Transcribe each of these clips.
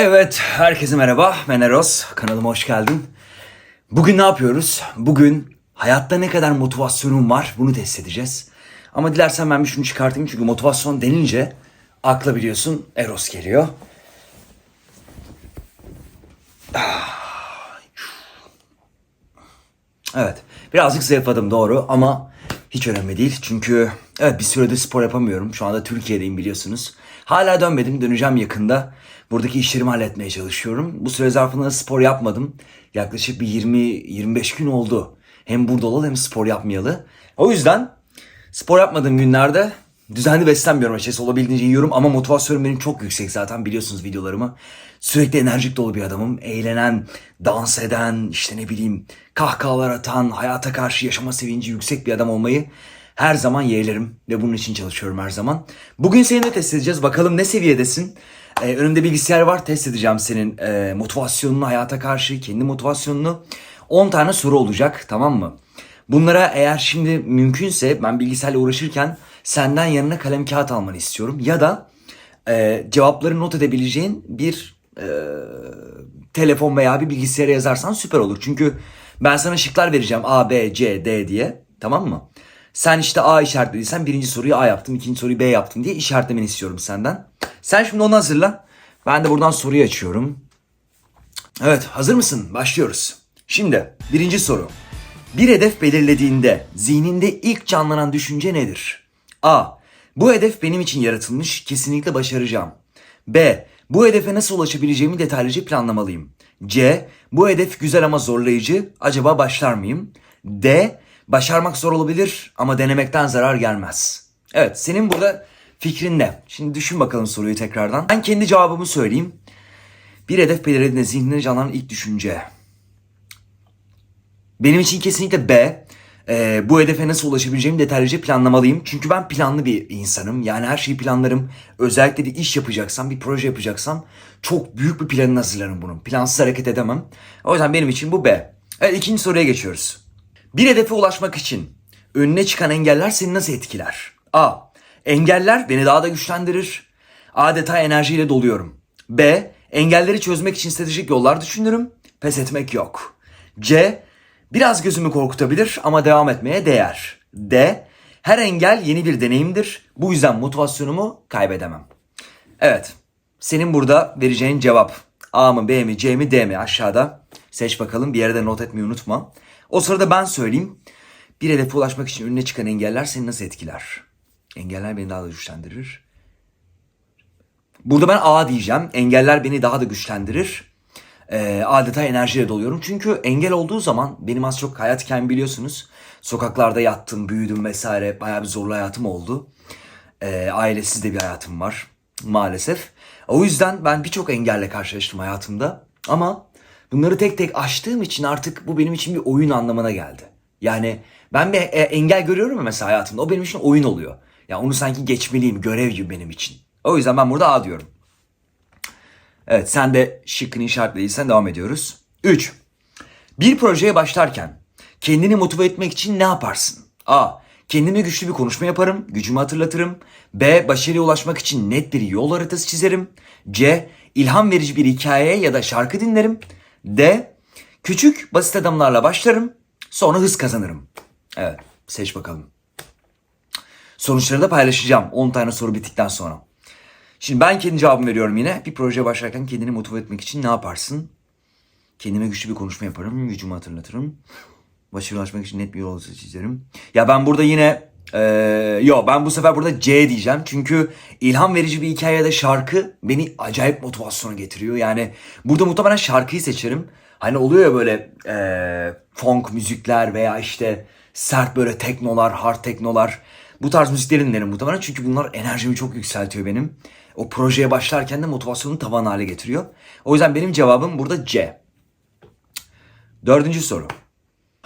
Evet, herkese merhaba. Ben Eros. Kanalıma hoş geldin. Bugün ne yapıyoruz? Bugün hayatta ne kadar motivasyonum var bunu test edeceğiz. Ama dilersen ben bir şunu çıkartayım çünkü motivasyon denince akla biliyorsun Eros geliyor. Evet. Birazcık zayıfladım doğru ama hiç önemli değil. Çünkü evet bir süredir spor yapamıyorum. Şu anda Türkiye'deyim biliyorsunuz. Hala dönmedim. Döneceğim yakında. Buradaki işlerimi halletmeye çalışıyorum. Bu süre zarfında da spor yapmadım. Yaklaşık bir 20-25 gün oldu. Hem burada olalı hem spor yapmayalı. O yüzden spor yapmadığım günlerde düzenli beslenmiyorum açıkçası. Olabildiğince yiyorum ama motivasyonum benim çok yüksek zaten biliyorsunuz videolarımı. Sürekli enerjik dolu bir adamım. Eğlenen, dans eden, işte ne bileyim kahkahalar atan, hayata karşı yaşama sevinci yüksek bir adam olmayı her zaman yeğlerim ve bunun için çalışıyorum her zaman. Bugün seni de test edeceğiz. Bakalım ne seviyedesin? Ee, önümde bilgisayar var. Test edeceğim senin e, motivasyonunu, hayata karşı, kendi motivasyonunu. 10 tane soru olacak tamam mı? Bunlara eğer şimdi mümkünse ben bilgisayarla uğraşırken senden yanına kalem kağıt almanı istiyorum. Ya da e, cevapları not edebileceğin bir e, telefon veya bir bilgisayara yazarsan süper olur. Çünkü ben sana şıklar vereceğim A, B, C, D diye tamam mı? Sen işte A işaretlediysen birinci soruyu A yaptım, ikinci soruyu B yaptım diye işaretlemeni istiyorum senden. Sen şimdi onu hazırla. Ben de buradan soruyu açıyorum. Evet hazır mısın? Başlıyoruz. Şimdi birinci soru. Bir hedef belirlediğinde zihninde ilk canlanan düşünce nedir? A. Bu hedef benim için yaratılmış, kesinlikle başaracağım. B. Bu hedefe nasıl ulaşabileceğimi detaylıca planlamalıyım. C. Bu hedef güzel ama zorlayıcı, acaba başlar mıyım? D. Başarmak zor olabilir ama denemekten zarar gelmez. Evet, senin burada fikrin ne? Şimdi düşün bakalım soruyu tekrardan. Ben kendi cevabımı söyleyeyim. Bir hedef belirlediğinde zihnine canlanan ilk düşünce. Benim için kesinlikle B. Ee, bu hedefe nasıl ulaşabileceğimi detaylıca planlamalıyım. Çünkü ben planlı bir insanım. Yani her şeyi planlarım. Özellikle bir iş yapacaksam, bir proje yapacaksam çok büyük bir planını hazırlarım bunun. Plansız hareket edemem. O yüzden benim için bu B. Evet ikinci soruya geçiyoruz. Bir hedefe ulaşmak için önüne çıkan engeller seni nasıl etkiler? A. Engeller beni daha da güçlendirir. Adeta enerjiyle doluyorum. B. Engelleri çözmek için stratejik yollar düşünürüm. Pes etmek yok. C. Biraz gözümü korkutabilir ama devam etmeye değer. D. Her engel yeni bir deneyimdir. Bu yüzden motivasyonumu kaybedemem. Evet. Senin burada vereceğin cevap A mı B mi C mi D mi aşağıda. Seç bakalım bir yere de not etmeyi unutma. O sırada ben söyleyeyim. Bir hedefe ulaşmak için önüne çıkan engeller seni nasıl etkiler? Engeller beni daha da güçlendirir. Burada ben A diyeceğim. Engeller beni daha da güçlendirir. Ee, adeta enerjiyle doluyorum. Çünkü engel olduğu zaman benim az çok hayat hikayemi biliyorsunuz. Sokaklarda yattım, büyüdüm vesaire. Bayağı bir zorlu hayatım oldu. Ee, ailesiz de bir hayatım var maalesef. O yüzden ben birçok engelle karşılaştım hayatımda. Ama bunları tek tek aştığım için artık bu benim için bir oyun anlamına geldi. Yani ben bir e, engel görüyorum ya mesela hayatımda. O benim için oyun oluyor. Ya yani onu sanki geçmeliyim, görev gibi benim için. O yüzden ben burada A diyorum. Evet sen de şıkkını işaretlediysen devam ediyoruz. 3. Bir projeye başlarken kendini motive etmek için ne yaparsın? A. Kendime güçlü bir konuşma yaparım, gücümü hatırlatırım. B. Başarıya ulaşmak için net bir yol haritası çizerim. C. İlham verici bir hikaye ya da şarkı dinlerim. D. Küçük, basit adımlarla başlarım. Sonra hız kazanırım. Evet, seç bakalım. Sonuçları da paylaşacağım 10 tane soru bittikten sonra. Şimdi ben kendi cevabımı veriyorum yine. Bir projeye başlarken kendini motive etmek için ne yaparsın? Kendime güçlü bir konuşma yaparım, gücümü hatırlatırım. Ulaşmak için net bir yol çizerim. Ya ben burada yine ee, yo ben bu sefer burada C diyeceğim. Çünkü ilham verici bir hikaye ya da şarkı beni acayip motivasyona getiriyor. Yani burada muhtemelen şarkıyı seçerim. Hani oluyor ya böyle ee, funk müzikler veya işte sert böyle teknolar, hard teknolar. Bu tarz müzikleri dinlerim muhtemelen. Çünkü bunlar enerjimi çok yükseltiyor benim. O projeye başlarken de motivasyonu tavan hale getiriyor. O yüzden benim cevabım burada C. Dördüncü soru.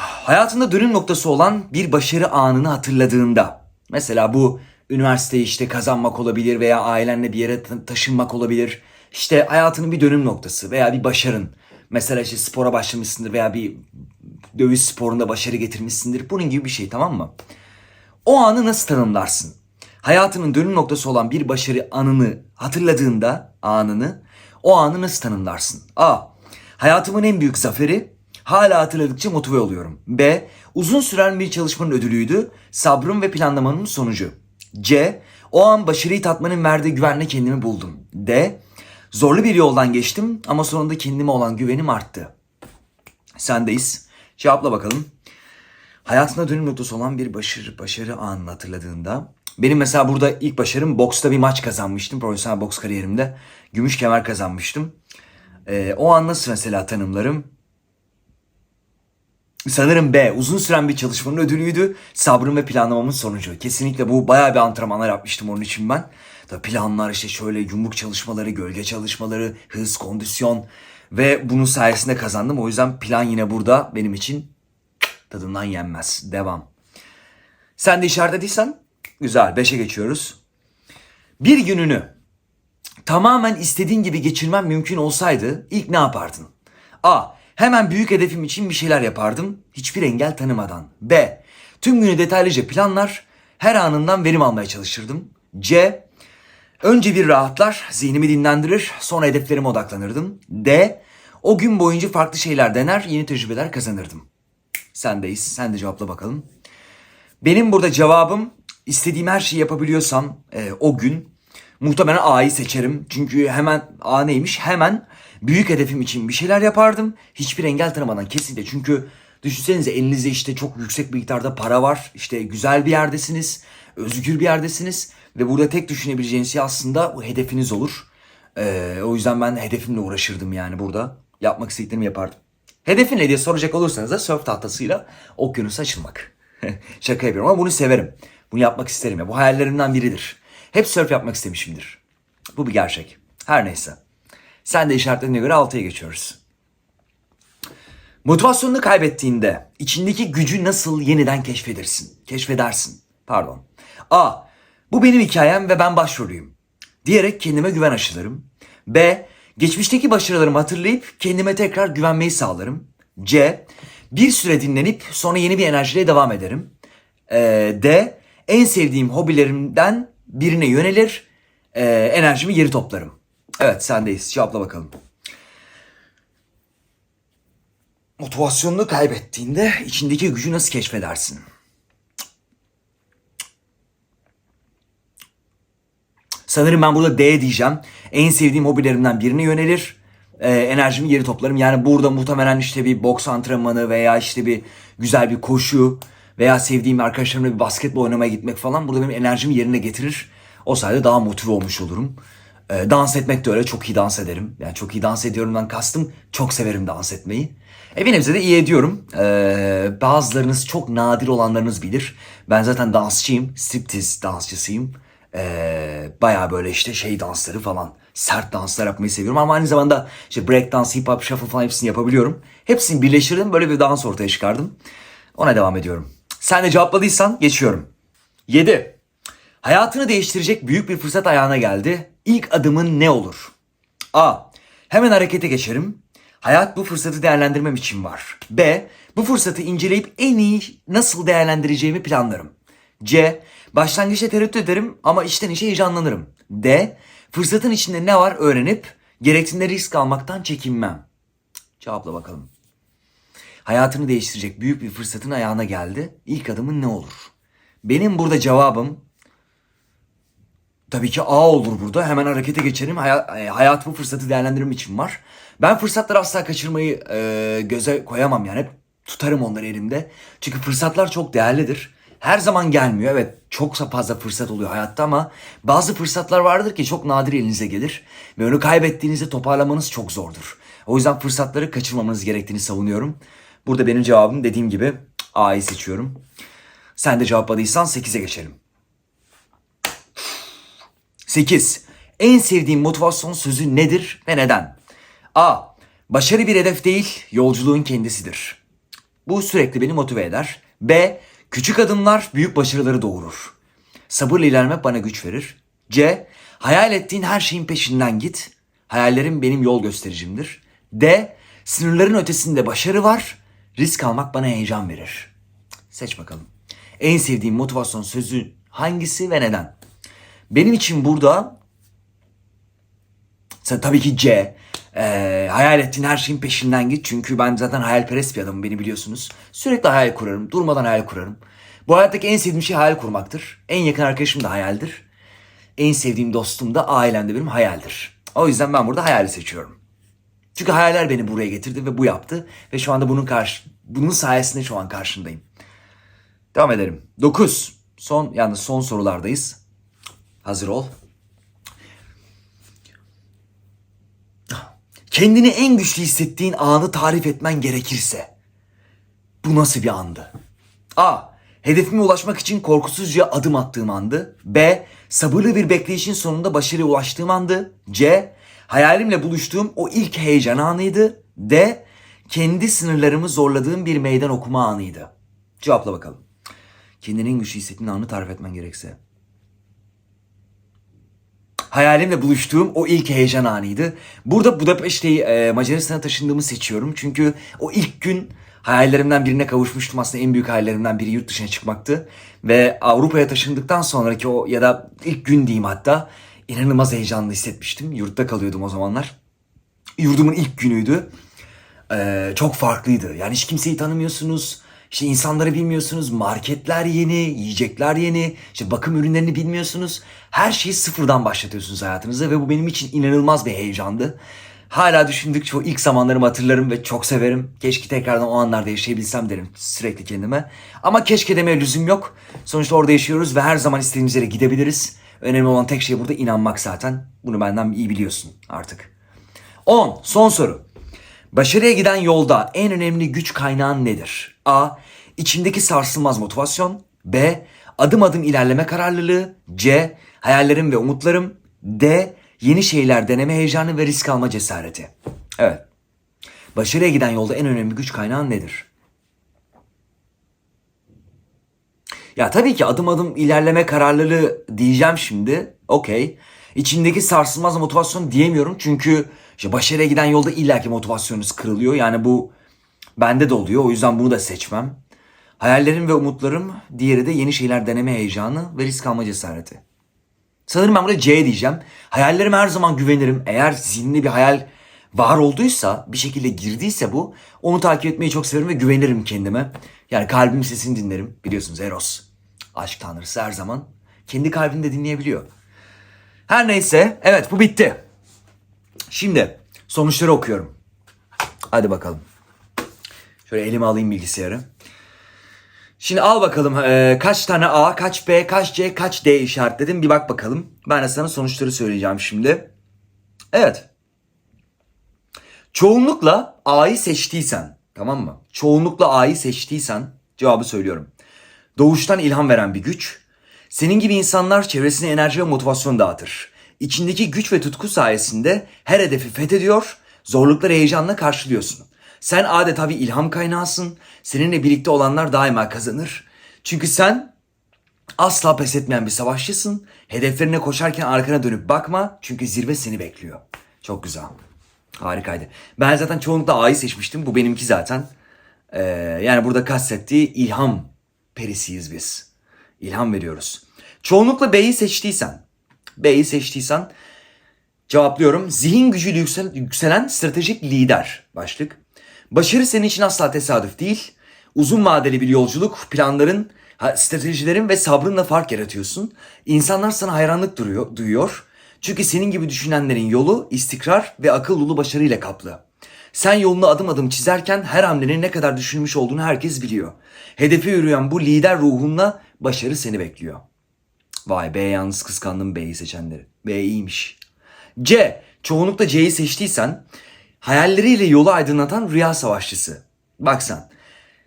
Hayatında dönüm noktası olan bir başarı anını hatırladığında. Mesela bu üniversiteyi işte kazanmak olabilir veya ailenle bir yere ta- taşınmak olabilir. İşte hayatının bir dönüm noktası veya bir başarın. Mesela işte spora başlamışsındır veya bir dövüş sporunda başarı getirmişsindir. Bunun gibi bir şey tamam mı? O anı nasıl tanımlarsın? Hayatının dönüm noktası olan bir başarı anını hatırladığında anını o anı nasıl tanımlarsın? A. Hayatımın en büyük zaferi. Hala hatırladıkça motive oluyorum. B. Uzun süren bir çalışmanın ödülüydü. Sabrım ve planlamanın sonucu. C. O an başarıyı tatmanın verdiği güvenle kendimi buldum. D. Zorlu bir yoldan geçtim ama sonunda kendime olan güvenim arttı. Sendeyiz. Cevapla bakalım. Hayatında dönüm noktası olan bir başarı, başarı anını hatırladığında. Benim mesela burada ilk başarım boksta bir maç kazanmıştım. Profesyonel boks kariyerimde. Gümüş kemer kazanmıştım. Ee, o an nasıl mesela tanımlarım? Sanırım B. Uzun süren bir çalışmanın ödülüydü. Sabrım ve planlamamın sonucu. Kesinlikle bu bayağı bir antrenmanlar yapmıştım onun için ben. Tabii planlar işte şöyle yumruk çalışmaları, gölge çalışmaları, hız, kondisyon ve bunun sayesinde kazandım. O yüzden plan yine burada benim için tadından yenmez. Devam. Sen de işaretlediysen güzel. 5'e geçiyoruz. Bir gününü tamamen istediğin gibi geçirmen mümkün olsaydı ilk ne yapardın? A. Hemen büyük hedefim için bir şeyler yapardım. Hiçbir engel tanımadan. B. Tüm günü detaylıca planlar. Her anından verim almaya çalışırdım. C. Önce bir rahatlar, zihnimi dinlendirir, sonra hedeflerime odaklanırdım. D. O gün boyunca farklı şeyler dener, yeni tecrübeler kazanırdım. Sendeyiz. Sen de cevapla bakalım. Benim burada cevabım istediğim her şeyi yapabiliyorsam e, o gün muhtemelen A'yı seçerim. Çünkü hemen A neymiş? Hemen büyük hedefim için bir şeyler yapardım. Hiçbir engel tanımadan kesinlikle. Çünkü düşünsenize elinizde işte çok yüksek bir miktarda para var. İşte güzel bir yerdesiniz. Özgür bir yerdesiniz. Ve burada tek düşünebileceğiniz şey aslında bu hedefiniz olur. E, o yüzden ben hedefimle uğraşırdım yani burada. Yapmak istediklerimi yapardım. Hedefin ne diye soracak olursanız da surf tahtasıyla okyanusa açılmak. Şaka yapıyorum ama bunu severim. Bunu yapmak isterim ya. Bu hayallerimden biridir. Hep surf yapmak istemişimdir. Bu bir gerçek. Her neyse. Sen de işaretlediğine göre 6'ya geçiyoruz. Motivasyonunu kaybettiğinde içindeki gücü nasıl yeniden keşfedersin? Keşfedersin. Pardon. A. Bu benim hikayem ve ben başrolüyüm. Diyerek kendime güven aşılarım. B. Geçmişteki başarılarımı hatırlayıp kendime tekrar güvenmeyi sağlarım. C. Bir süre dinlenip sonra yeni bir enerjiyle devam ederim. Ee, D. En sevdiğim hobilerimden birine yönelir. ee, enerjimi geri toplarım. Evet sendeyiz. Cevapla bakalım. Motivasyonunu kaybettiğinde içindeki gücü nasıl keşfedersin? Sanırım ben burada D diyeceğim. En sevdiğim hobilerimden birine yönelir. Ee, enerjimi geri toplarım. Yani burada muhtemelen işte bir boks antrenmanı veya işte bir güzel bir koşu veya sevdiğim arkadaşlarımla bir basketbol oynamaya gitmek falan burada benim enerjimi yerine getirir. O sayede daha motive olmuş olurum. Ee, dans etmek de öyle. Çok iyi dans ederim. Yani çok iyi dans ediyorumdan kastım çok severim dans etmeyi. E bir de iyi ediyorum. Ee, bazılarınız çok nadir olanlarınız bilir. Ben zaten dansçıyım. Striptiz dansçısıyım. Ee, Baya böyle işte şey dansları falan. Sert danslar yapmayı seviyorum ama aynı zamanda işte break dans, hip hop, shuffle falan hepsini yapabiliyorum. Hepsini birleştirdim böyle bir dans ortaya çıkardım. Ona devam ediyorum. Sen de cevapladıysan geçiyorum. 7. Hayatını değiştirecek büyük bir fırsat ayağına geldi. İlk adımın ne olur? A. Hemen harekete geçerim. Hayat bu fırsatı değerlendirmem için var. B. Bu fırsatı inceleyip en iyi nasıl değerlendireceğimi planlarım. C. Başlangıçta tereddüt ederim ama içten içe heyecanlanırım. D. Fırsatın içinde ne var öğrenip gerektiğinde risk almaktan çekinmem. Cevapla bakalım. Hayatını değiştirecek büyük bir fırsatın ayağına geldi. İlk adımın ne olur? Benim burada cevabım Tabii ki A olur burada. Hemen harekete geçelim. Hayat, e, hayat bu fırsatı değerlendirmem için var. Ben fırsatları asla kaçırmayı e, göze koyamam yani. Hep tutarım onları elimde. Çünkü fırsatlar çok değerlidir. Her zaman gelmiyor. Evet çok fazla fırsat oluyor hayatta ama bazı fırsatlar vardır ki çok nadir elinize gelir. Ve onu kaybettiğinizde toparlamanız çok zordur. O yüzden fırsatları kaçırmamanız gerektiğini savunuyorum. Burada benim cevabım dediğim gibi A'yı seçiyorum. Sen de cevapladıysan 8'e geçelim. 8. En sevdiğim motivasyon sözü nedir ve neden? A. Başarı bir hedef değil, yolculuğun kendisidir. Bu sürekli beni motive eder. B. Küçük adımlar büyük başarıları doğurur. Sabırla ilerlemek bana güç verir. C. Hayal ettiğin her şeyin peşinden git. Hayallerim benim yol göstericimdir. D. Sınırların ötesinde başarı var. Risk almak bana heyecan verir. Seç bakalım. En sevdiğim motivasyon sözü hangisi ve neden? Benim için burada tabii ki C. Ee, hayal ettiğin her şeyin peşinden git. Çünkü ben zaten hayalperest bir adamım beni biliyorsunuz. Sürekli hayal kurarım. Durmadan hayal kurarım. Bu hayattaki en sevdiğim şey hayal kurmaktır. En yakın arkadaşım da hayaldir. En sevdiğim dostum da ailem de benim hayaldir. O yüzden ben burada hayali seçiyorum. Çünkü hayaller beni buraya getirdi ve bu yaptı. Ve şu anda bunun karşı, bunun sayesinde şu an karşındayım. Devam edelim. 9. Son, yalnız son sorulardayız. Hazır ol. Kendini en güçlü hissettiğin anı tarif etmen gerekirse. Bu nasıl bir andı? A. Hedefime ulaşmak için korkusuzca adım attığım andı. B. Sabırlı bir bekleyişin sonunda başarıya ulaştığım andı. C. Hayalimle buluştuğum o ilk heyecan anıydı. D. Kendi sınırlarımı zorladığım bir meydan okuma anıydı. Cevapla bakalım. Kendini en güçlü hissettiğin anı tarif etmen gerekse. Hayalimle buluştuğum o ilk heyecan anıydı. Burada Budapeşte'yi e, Macaristan'a taşındığımı seçiyorum. Çünkü o ilk gün hayallerimden birine kavuşmuştum. Aslında en büyük hayallerimden biri yurt dışına çıkmaktı. Ve Avrupa'ya taşındıktan sonraki o ya da ilk gün diyeyim hatta inanılmaz heyecanlı hissetmiştim. Yurtta kalıyordum o zamanlar. Yurdumun ilk günüydü. Ee, çok farklıydı. Yani hiç kimseyi tanımıyorsunuz. İşte insanları bilmiyorsunuz. Marketler yeni, yiyecekler yeni. işte bakım ürünlerini bilmiyorsunuz. Her şeyi sıfırdan başlatıyorsunuz hayatınıza ve bu benim için inanılmaz bir heyecandı. Hala düşündükçe o ilk zamanlarımı hatırlarım ve çok severim. Keşke tekrardan o anlarda yaşayabilsem derim sürekli kendime. Ama keşke demeye lüzum yok. Sonuçta orada yaşıyoruz ve her zaman istediğimiz yere gidebiliriz. Önemli olan tek şey burada inanmak zaten. Bunu benden iyi biliyorsun artık. 10. Son soru. Başarıya giden yolda en önemli güç kaynağın nedir? A. İçindeki sarsılmaz motivasyon. B. Adım adım ilerleme kararlılığı. C. Hayallerim ve umutlarım. D. Yeni şeyler deneme heyecanı ve risk alma cesareti. Evet. Başarıya giden yolda en önemli güç kaynağın nedir? Ya tabii ki adım adım ilerleme kararlılığı diyeceğim şimdi. Okey. İçindeki sarsılmaz motivasyon diyemiyorum çünkü işte başarıya giden yolda illaki motivasyonunuz kırılıyor. Yani bu bende de oluyor. O yüzden bunu da seçmem. Hayallerim ve umutlarım, diğeri de yeni şeyler deneme heyecanı ve risk alma cesareti. Sanırım ben burada C diyeceğim. Hayallerime her zaman güvenirim. Eğer zihninde bir hayal var olduysa, bir şekilde girdiyse bu, onu takip etmeyi çok severim ve güvenirim kendime. Yani kalbimin sesini dinlerim. Biliyorsunuz Eros, aşk tanrısı her zaman kendi kalbini de dinleyebiliyor. Her neyse, evet bu bitti. Şimdi sonuçları okuyorum. Hadi bakalım. Şöyle elime alayım bilgisayarı. Şimdi al bakalım e, kaç tane A, kaç B, kaç C, kaç D işaretledim bir bak bakalım. Ben de sana sonuçları söyleyeceğim şimdi. Evet. Çoğunlukla A'yı seçtiysen, tamam mı? Çoğunlukla A'yı seçtiysen cevabı söylüyorum. Doğuştan ilham veren bir güç. Senin gibi insanlar çevresine enerji ve motivasyon dağıtır. İçindeki güç ve tutku sayesinde her hedefi fethediyor, zorlukları heyecanla karşılıyorsun. Sen adeta bir ilham kaynağısın. Seninle birlikte olanlar daima kazanır. Çünkü sen asla pes etmeyen bir savaşçısın. Hedeflerine koşarken arkana dönüp bakma. Çünkü zirve seni bekliyor. Çok güzel. Harikaydı. Ben zaten çoğunlukla A'yı seçmiştim. Bu benimki zaten. Ee, yani burada kastettiği ilham perisiyiz biz. İlham veriyoruz. Çoğunlukla B'yi seçtiysen, B'yi seçtiysen cevaplıyorum. Zihin gücüyle yükselen, yükselen stratejik lider başlık. Başarı senin için asla tesadüf değil. Uzun vadeli bir yolculuk, planların, stratejilerin ve sabrınla fark yaratıyorsun. İnsanlar sana hayranlık duruyor, duyuyor. Çünkü senin gibi düşünenlerin yolu istikrar ve akıl dolu başarıyla kaplı. Sen yolunu adım adım çizerken her hamlenin ne kadar düşünmüş olduğunu herkes biliyor. Hedefe yürüyen bu lider ruhunla başarı seni bekliyor. Vay be yalnız kıskandım B'yi seçenleri. B iyiymiş. C. Çoğunlukla C'yi seçtiysen hayalleriyle yolu aydınlatan rüya savaşçısı. Bak sen.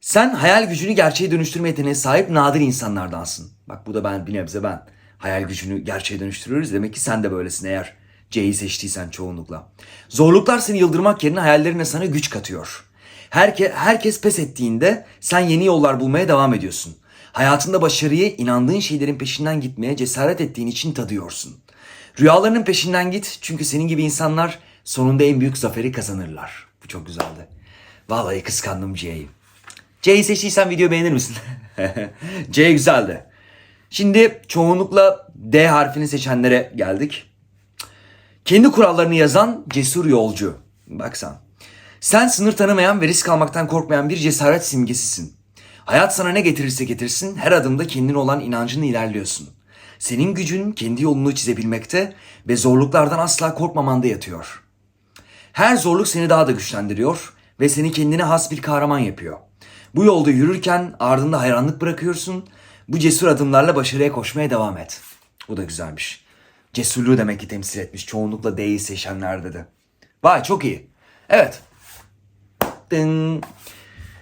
Sen hayal gücünü gerçeğe dönüştürme yeteneğine sahip nadir insanlardansın. Bak bu da ben bir nebze ben. Hayal gücünü gerçeğe dönüştürüyoruz. Demek ki sen de böylesin eğer C'yi seçtiysen çoğunlukla. Zorluklar seni yıldırmak yerine hayallerine sana güç katıyor. Herke, herkes pes ettiğinde sen yeni yollar bulmaya devam ediyorsun. Hayatında başarıyı inandığın şeylerin peşinden gitmeye cesaret ettiğin için tadıyorsun. Rüyalarının peşinden git çünkü senin gibi insanlar sonunda en büyük zaferi kazanırlar. Bu çok güzeldi. Vallahi kıskandım C'yi. C'yi seçtiysen video beğenir misin? C güzeldi. Şimdi çoğunlukla D harfini seçenlere geldik. Kendi kurallarını yazan cesur yolcu. Baksan. Sen sınır tanımayan ve risk almaktan korkmayan bir cesaret simgesisin. Hayat sana ne getirirse getirsin her adımda kendine olan inancınla ilerliyorsun. Senin gücün kendi yolunu çizebilmekte ve zorluklardan asla korkmamanda yatıyor. Her zorluk seni daha da güçlendiriyor ve seni kendine has bir kahraman yapıyor. Bu yolda yürürken ardında hayranlık bırakıyorsun. Bu cesur adımlarla başarıya koşmaya devam et. Bu da güzelmiş. Cesurluğu demek ki temsil etmiş. Çoğunlukla D'yi seçenlerde de. Vay çok iyi. Evet. Dın.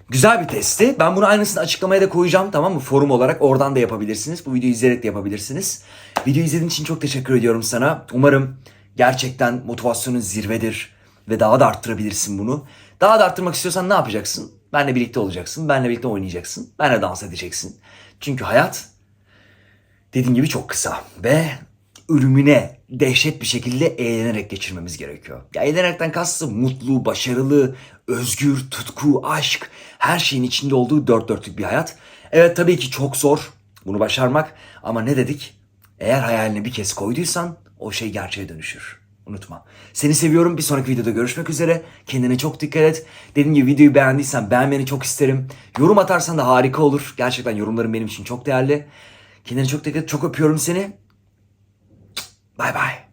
Güzel bir testti. Ben bunu aynısını açıklamaya da koyacağım tamam mı? Forum olarak oradan da yapabilirsiniz. Bu videoyu izleyerek de yapabilirsiniz. Videoyu izlediğin için çok teşekkür ediyorum sana. Umarım gerçekten motivasyonun zirvedir ve daha da arttırabilirsin bunu. Daha da arttırmak istiyorsan ne yapacaksın? Benle birlikte olacaksın. Benle birlikte oynayacaksın. Benle dans edeceksin. Çünkü hayat dediğim gibi çok kısa ve ölümüne dehşet bir şekilde eğlenerek geçirmemiz gerekiyor. Ya eğlenerekten kastım mutlu, başarılı, özgür, tutku, aşk her şeyin içinde olduğu dört dörtlük bir hayat. Evet tabii ki çok zor bunu başarmak ama ne dedik? Eğer hayaline bir kez koyduysan o şey gerçeğe dönüşür. Unutma. Seni seviyorum. Bir sonraki videoda görüşmek üzere. Kendine çok dikkat et. Dediğim gibi videoyu beğendiysen beğenmeni çok isterim. Yorum atarsan da harika olur. Gerçekten yorumların benim için çok değerli. Kendine çok dikkat et. Çok öpüyorum seni. Bye bye.